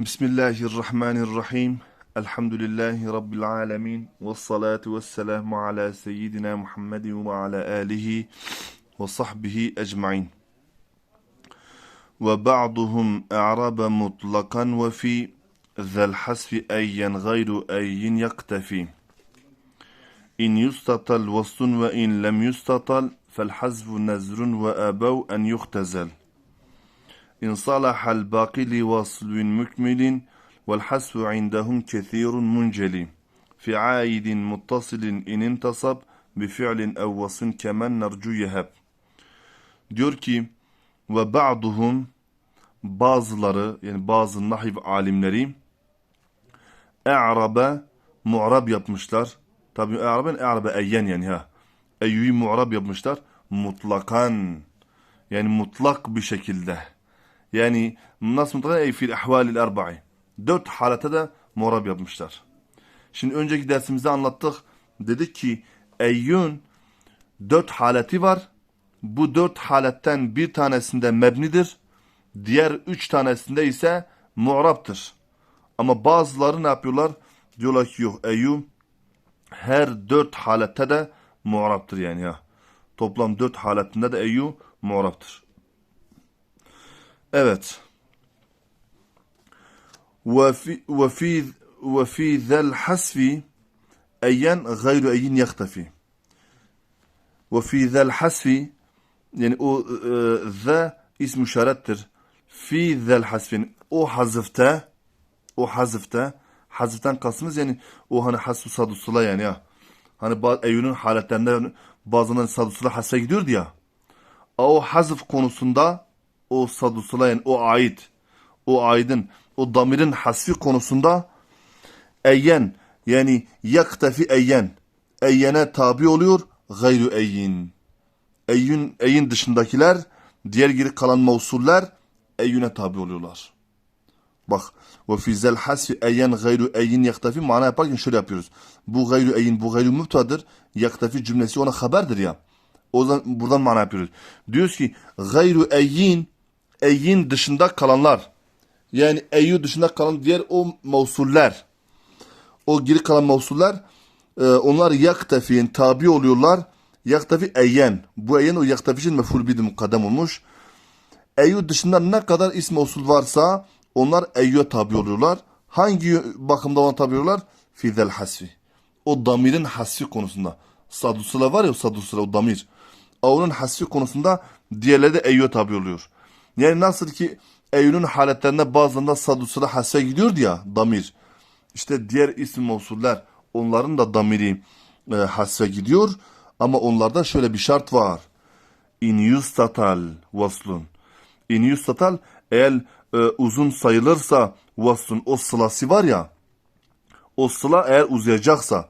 Bismillahirrahmanirrahim. Elhamdülillahi Rabbil alemin. Ve salatu ve selamu ala seyyidina Muhammedin ve ala alihi ve sahbihi ecmain. Ve ba'duhum e'rabe mutlakan ve fi zel hasfi ayyen gayru ayyin yaktefi. İn yustatal vasfun ve in lem yustatal fel hazfu nezrun ve abav en yuhtezel. إن صلح الباقي لوصل مكمل والحسب عندهم كثير منجلي في عايد متصل إن انتصب بفعل أو وصل كمن نرجو يهب diyor ki ve ba'duhum bazıları yani bazı nahiv alimleri e'rabe mu'rab yapmışlar. Tabi e'raben e'rabe eyyen yani ha. Eyyu'yu mu'rab yapmışlar. Mutlakan yani mutlak bir şekilde. Yani nasıl mutlaka fil ahvalil erba'i. Dört halete de mu'rab yapmışlar. Şimdi önceki dersimizde anlattık. Dedik ki eyyun dört haleti var. Bu dört haletten bir tanesinde mebnidir. Diğer üç tanesinde ise mu'rabtır. Ama bazıları ne yapıyorlar? Diyorlar ki yok eyyun her dört halette de mu'rabtır yani ya. Toplam dört haletinde de eyyun mu'rabtır. Evet. Ve fi ve fi zel hasfi eyen gayru eyin yaktafi. Ve fi zel hasfi yani o e, ze ism işarettir. Fi zel hasfin o hazıfta o hazıfta hazıftan kastımız yani o hani hasu sadusula yani ya. Hani Eyüp'ün haletlerinden bazılarının sadusula hasfe gidiyordu ya. O hazıf konusunda o sadusula yani o ait o aydın o damirin hasfi konusunda eyyen yani yaktefi eyyen eyyene tabi oluyor gayru eyyin eyyün eyyin dışındakiler diğer geri kalan mevsuller eyyüne tabi oluyorlar. Bak ve fi zel hasfi eyyen gayru eyyin yaktefi mana yaparken şöyle yapıyoruz. Bu gayru eyyin bu gayru müptadır. Yaktefi cümlesi ona haberdir ya. O zaman buradan mana yapıyoruz. Diyoruz ki gayru eyyin eyyin dışında kalanlar yani eyyü dışında kalan diğer o mevsuller o geri kalan mevsuller e, onlar yaktefiyin tabi oluyorlar. Yaktefi eyyen. Bu eyyen o yaktefi için meful bir mukaddem olmuş. Eyyü dışında ne kadar ism usul varsa onlar eyyüye tabi oluyorlar. Hangi bakımda ona tabi oluyorlar? Fizel hasfi. O damirin hasfi konusunda. Sadusula var ya sadusula o damir. Onun hasfi konusunda diğerleri de eyyüye tabi oluyor. Yani nasıl ki eyyünün haletlerinde bazılarında sadusula hasfe gidiyordu ya damir. İşte diğer isim mevsuller onların da damiri e, hasfe gidiyor. Ama onlarda şöyle bir şart var. İn yustatal vaslun. İn yustatal eğer e, uzun sayılırsa vaslun o sılası var ya o sıla eğer uzayacaksa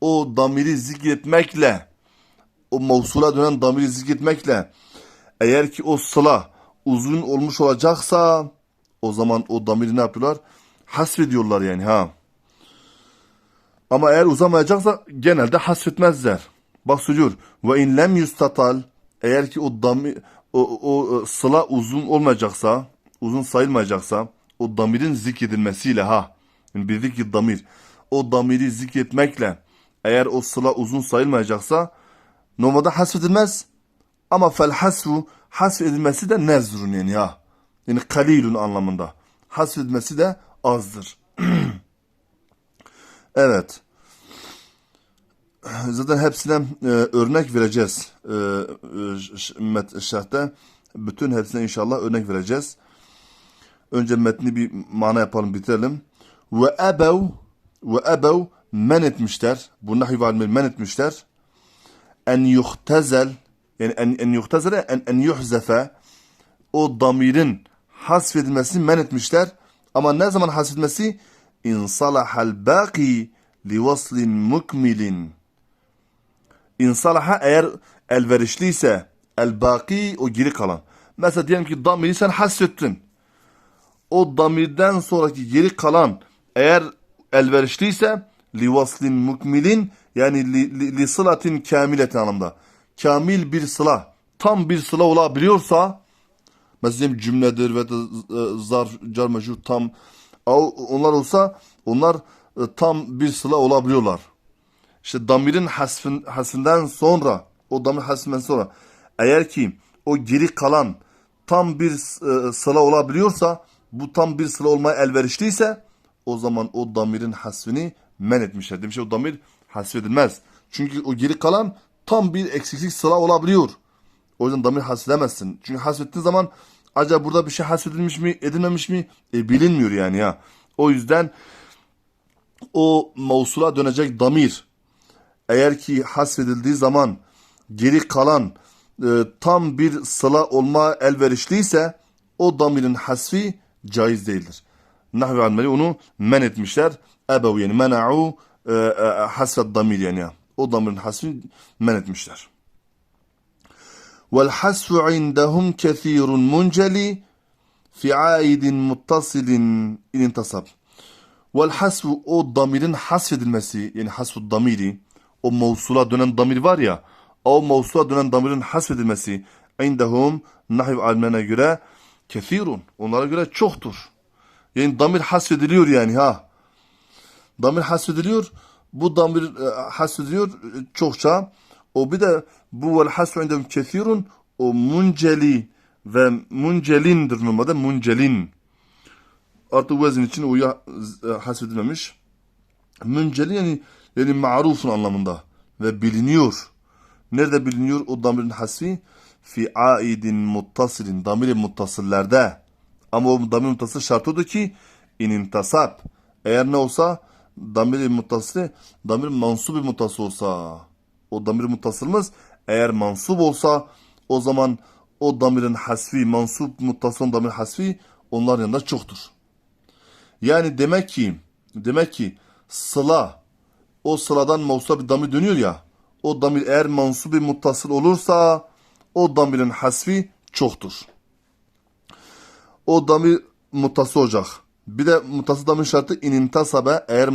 o damiri zikretmekle o mevsula dönen damiri zikretmekle eğer ki o sıla uzun olmuş olacaksa o zaman o damiri ne yapıyorlar? Hasfediyorlar yani ha. Ama eğer uzamayacaksa genelde hasfetmezler. Bak söylüyor. Ve in lem yustatal eğer ki o damir o, o sıla uzun olmayacaksa, uzun sayılmayacaksa o damirin zikredilmesiyle ha. Yani bildik ki damir. O damiri zikretmekle eğer o sıla uzun sayılmayacaksa normalde hasfedilmez. Ama fel hasfu hasfedilmesi de nezrun yani ya. Yani kalilun anlamında. Hasfedilmesi de azdır. evet. Zaten hepsine e, örnek vereceğiz. E, e, şerhte. Bütün hepsine inşallah örnek vereceğiz. Önce metni bir mana yapalım bitirelim. Ve ebev ve ebev men etmişler. Bu nahiv men etmişler. En yuhtezel yani en, en yuhtazere en, en yuhzefe o damirin hasfedilmesini men etmişler. Ama ne zaman hasfedilmesi? İn salahal baki li vaslin mukmilin. İn salaha eğer elverişliyse el baki o geri kalan. Mesela diyelim ki damiri sen hasfettin. O damirden sonraki geri kalan eğer elverişliyse li vaslin mukmilin yani li, li, li sılatin kamiletin anlamda kamil bir sıla, tam bir sıla olabiliyorsa, mesela cümledir ve de zarf, car tam Onlar olsa onlar e, tam bir sıla olabiliyorlar. İşte damirin hasfin, hasfinden sonra o damir hasfinden sonra eğer ki o geri kalan tam bir e, sıla olabiliyorsa bu tam bir sıla olmaya elverişliyse o zaman o damirin hasfini men etmişler. Demiş o damir hasfedilmez. Çünkü o geri kalan tam bir eksiklik sıla olabiliyor. O yüzden damir hasfedemezsin. Çünkü hasfettiğin zaman acaba burada bir şey hasfedilmiş mi edilmemiş mi e, bilinmiyor yani ya. O yüzden o mevsula dönecek damir eğer ki hasfedildiği zaman geri kalan e, tam bir sıla olma elverişliyse o damirin hasfi caiz değildir. Nahvi alimleri onu men etmişler. Ebev yani mena'u e, e, hasfet damir yani o damırın hasfini men etmişler. Vel hasfu indahum kesirun munceli fi aidin muttasilin intasab. Vel hasfu o damirin hasfedilmesi yani hasfu damiri o mevsula dönen damir var ya o mevsula dönen damirin hasfedilmesi indahum nahiv almene göre kesirun onlara göre çoktur. Yani damir hasfediliyor yani ha. Damir hasfediliyor. Bu damir e, hasfediliyor e, çokça. O bir de bu vel hasfu indahum kethirun o munceli ve muncelindir normalde muncelin. Artık vezin için o ya e, hasfedilmemiş. Münceli yani yani marufun anlamında ve biliniyor. Nerede biliniyor o damirin hasfi? Fi aidin muttasilin damirin muttasillerde. Ama o damir muttasıl şart odur ki inintasab. Eğer ne olsa damir muttasili damir mansubi muttasıl olsa o damir muttasılımız eğer mansup olsa o zaman o damirin hasfi mansup muttasıl damir hasfi onlar yanında çoktur. Yani demek ki demek ki sıla o sıladan mevsula bir damir dönüyor ya o damir eğer mansubi muttasıl olursa o damirin hasfi çoktur. O damir muttasıl olacak. Bir de muttasıl damir şartı inintasabe eğer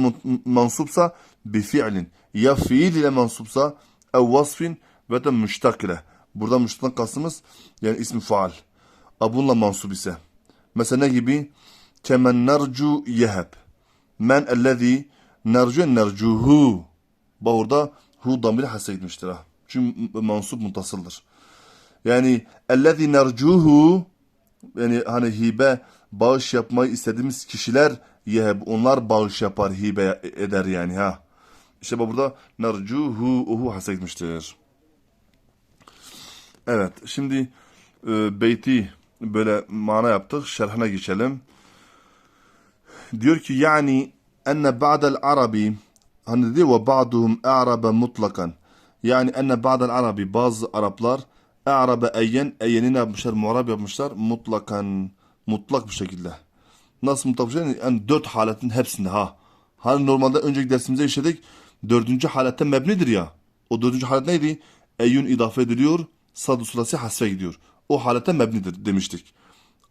mansupsa bi fiilin ya fiil ile mansupsa ev vasfin ve de müştak ile. Burada müştak kastımız yani ismi faal. Bununla mansup ise. Mesela ne gibi? Kemen nercu yeheb. Men ellezî nercu nercuhu. Bak orada hu damiri hassa gitmiştir ha. Çünkü mansup mutasıldır. Yani ellezî nercuhu yani hani hibe bağış yapmayı istediğimiz kişiler yeheb onlar bağış yapar hibe eder yani ha. İşte burada nercuhu uhu hassa gitmiştir. Evet şimdi e, beyti böyle mana yaptık şerhine geçelim. Diyor ki yani enne ba'del arabi hani diyor ve ba'duhum a'rabe mutlakan. Yani enne ba'del arabi bazı Araplar a'rabe eyyen eyyeni ne yapmışlar? Muarab yapmışlar mutlakan mutlak bir şekilde. Nasıl mutlak bir şekilde? Yani dört haletin hepsinde ha. Hani normalde önceki dersimizde işledik. Dördüncü halette mebnidir ya. O dördüncü halet neydi? Eyyün idafe ediliyor. Sadu sulası hasfe gidiyor. O halete mebnidir demiştik.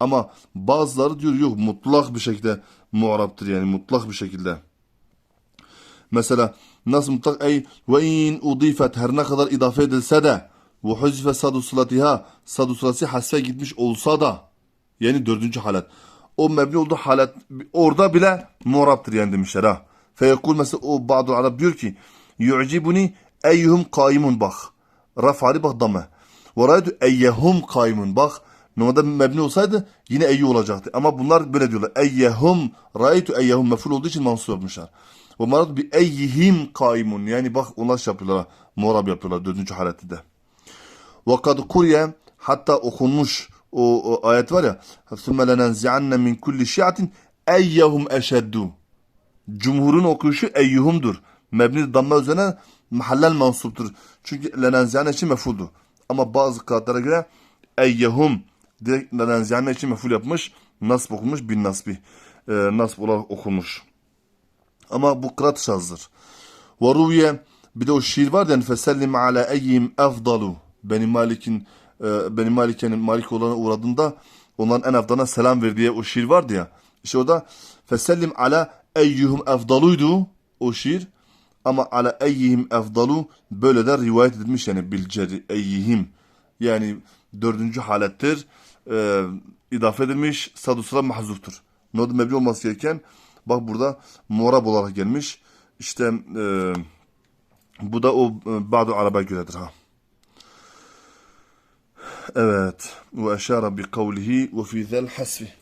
Ama bazıları diyor yok mutlak bir şekilde muaraptır yani mutlak bir şekilde. Mesela nasıl mutlak ey ve in udifet her ne kadar idafe edilse de ve huzife sadu sulatiha sadu sulası hasfe gitmiş olsa da yani dördüncü halet. O mebni olduğu halet orada bile muaraptır yani demişler ha. Feyekul mesela o bazı Arap diyor ki yu'cibuni eyyuhum kaimun bak. Rafari bak dame. Ve raytu eyyehum kaimun bak. Normalde mebni olsaydı yine eyyu olacaktı. Ama bunlar böyle diyorlar. Eyyehum raytu eyyehum meful olduğu için mansup yapmışlar. Ve marad bi eyyihim kaimun. Yani bak onlar şey yapıyorlar. ha, Muarab yapıyorlar dördüncü halette de. Ve kad kuriye hatta okunmuş o, o ayet var ya. ثُمَّ لَنَنْزِعَنَّ مِنْ كُلِّ شِيَعَةٍ اَيَّهُمْ eşeddu. Cumhurun okuyuşu eyyuhumdur. Mebni damla üzerine mahallel mansuptur. Çünkü lenenziyane için mefuldu. Ama bazı kağıtlara göre eyyehum direkt lenenziyane için meful yapmış. Nasb okunmuş bin nasbi. E, nasb olarak okunmuş. Ama bu kıraat şazdır. Ve ruviye bir de o şiir var yani fesellim ala eyyim efdalu. Benim Malik'in e, benim Malik'in Malik olana uğradığında onların en afdalına selam ver diye o şiir vardı ya. İşte o da fesellim ala eyyuhum efdaluydu o şiir. Ama ala eyyihim efdalu böyle de rivayet edilmiş yani bilceri eyyihim. Yani dördüncü halettir. E, idafe edilmiş. Sadusra mahzuftur. Nod mebni olması gereken bak burada morab olarak gelmiş. İşte e, bu da o e, Ba'du Arab'a göredir ha. Evet. Ve eşara bi kavlihi ve fi zel hasfi.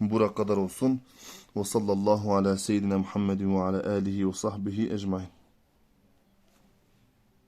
Bura kadar olsun. Ve sallallahu ala seyyidina Muhammedin ve ala alihi ve sahbihi ecmain.